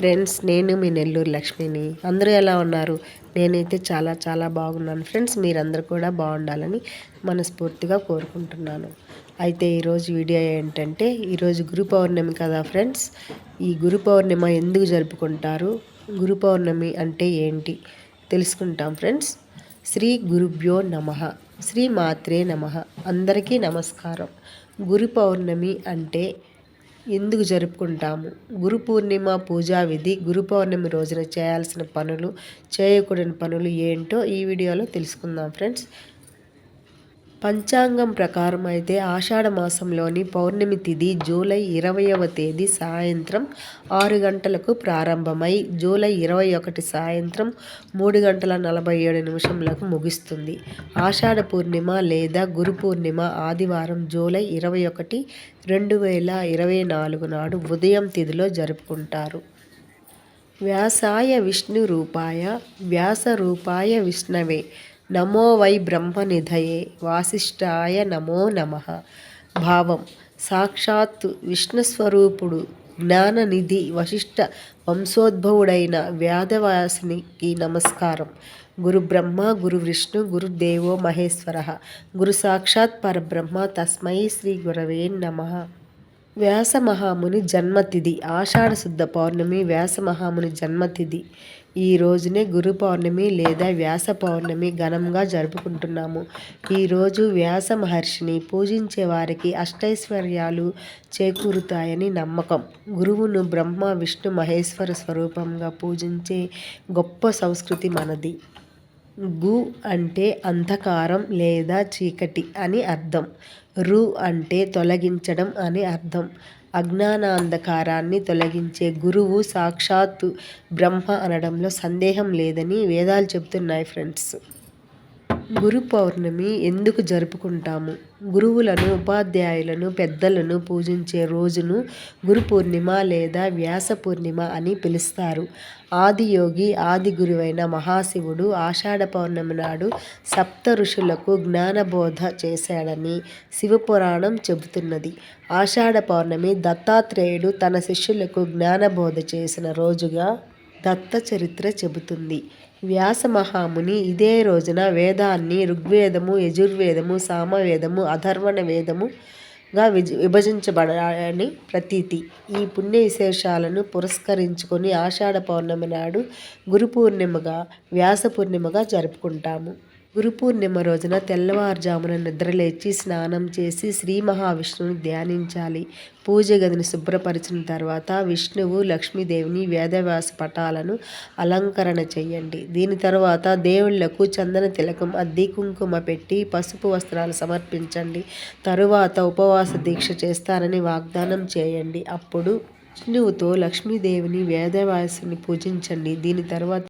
Friends నేను మీ నెల్లూరు లక్ష్మిని. అందరూ ఎలా ఉన్నారు? నేనైతే చాలా చాలా బాగున్నాను. ఫ్రెండ్స్ మీరందరూ కూడా బాగుండాలని మనస్ఫూర్తిగా కోరుకుంటున్నాను. అయితే ఈరోజు వీడియో ఏంటంటే ఈరోజు గురు పౌర్ణమి కదా ఫ్రెండ్స్ ఈ గురు పౌర్ణమి ఎందుకు జరుపుకుంటారు? గురు పౌర్ణమి అంటే ఏంటి? తెలుసుకుంటాం ఫ్రెండ్స్ శ్రీ గురుభ్యో నమ. శ్రీ మాత్రే నమ. అందరికీ నమస్కారం. గురు పౌర్ణమి అంటే ఎందుకు జరుపుకుంటాము? గురు పూర్ణిమ పూజా విధి గురు పౌర్ణమి రోజున చేయాల్సిన పనులు చేయకూడని పనులు ఏంటో ఈ వీడియోలో తెలుసుకుందాం ఫ్రెండ్స్. పంచాంగం ప్రకారం అయితే ఆషాఢ మాసంలోని పౌర్ణమి తిథి జూలై ఇరవయవ తేదీ సాయంత్రం ఆరు గంటలకు ప్రారంభమై జూలై ఇరవై ఒకటి సాయంత్రం మూడు గంటల నలభై ఏడు నిమిషంలకు ముగుస్తుంది. ఆషాఢ పూర్ణిమ లేదా గురు పూర్ణిమ ఆదివారం జూలై ఇరవై ఒకటి రెండు వేల ఇరవై నాలుగు నాడు ఉదయం తిథిలో జరుపుకుంటారు. వ్యాసాయ విష్ణు రూపాయ వ్యాస రూపాయ విష్ణవే నమో వై బ్రహ్మనిధయే వాసిష్ఠాయ నమో నమ. భావం సాక్షాత్ విష్ణుస్వరూపుడు జ్ఞాననిధి వశిష్ఠ వంశోద్భవుడైన వ్యాధవాసునికి నమస్కారం. గురు బ్రహ్మ గురు విష్ణు గురుదేవో మహేశ్వర. గురు సాక్షాత్ పరబ్రహ్మ తస్మై శ్రీ గురవే నమ. వ్యాసమహాముని జన్మతిథి. ఆషాఢ శుద్ధ పౌర్ణమి వ్యాసమహాముని జన్మతిథి. ఈ రోజునే గురు పౌర్ణమి లేదా వ్యాస పౌర్ణమి ఘనంగా జరుపుకుంటున్నాము. ఈరోజు వ్యాస మహర్షిని పూజించే వారికి అష్టైశ్వర్యాలు చేకూరుతాయని నమ్మకం. గురువును బ్రహ్మ విష్ణు మహేశ్వర స్వరూపంగా పూజించే గొప్ప సంస్కృతి మనది. గు అంటే అంధకారం లేదా చీకటి అని అర్థం. రు అంటే తొలగించడం అని అర్థం. అజ్ఞానాంధకారాన్ని తొలగించే గురువు సాక్షాత్తు బ్రహ్మ అనడంలో సందేహం లేదని వేదాలు చెబుతున్నాయి ఫ్రెండ్స్. గురు పౌర్ణమి ఎందుకు జరుపుకుంటాము? గురువులను ఉపాధ్యాయులను పెద్దలను పూజించే రోజును గురు పూర్ణిమ లేదా వ్యాస పూర్ణిమ అని పిలుస్తారు. ఆదియోగి ఆది గురువైన మహాశివుడు ఆషాఢ పౌర్ణమి నాడు సప్త ఋషులకు జ్ఞానబోధ చేశాడని శివపురాణం చెబుతున్నది. ఆషాఢ పౌర్ణమి దత్తాత్రేయుడు తన శిష్యులకు జ్ఞానబోధ చేసిన రోజుగా దత్త చరిత్ర చెబుతుంది. వ్యాస మహాముని ఇదే రోజున వేదాన్ని ఋగ్వేదము యజుర్వేదము సామవేదము అధర్వణ వేదముగా విజ విభజించబడాలని ప్రతీతి. ఈ పుణ్య విశేషాలను పురస్కరించుకొని ఆషాఢ పౌర్ణమి నాడు గురు పూర్ణిమగా వ్యాస పూర్ణిమగా జరుపుకుంటాము. గురు పూర్ణిమ రోజున తెల్లవారుజామున నిద్రలేచి స్నానం చేసి శ్రీ మహావిష్ణువుని ధ్యానించాలి. పూజ గదిని శుభ్రపరిచిన తర్వాత విష్ణువు లక్ష్మీదేవిని వేదవ్యాస పటాలను అలంకరణ చేయండి. దీని తర్వాత దేవుళ్ళకు చందన తిలకం అద్ది కుంకుమ పెట్టి పసుపు వస్త్రాలు సమర్పించండి. తరువాత ఉపవాస దీక్ష చేస్తారని వాగ్దానం చేయండి. అప్పుడు విష్ణువుతో లక్ష్మీదేవిని వేదవ్యాసుని పూజించండి. దీని తర్వాత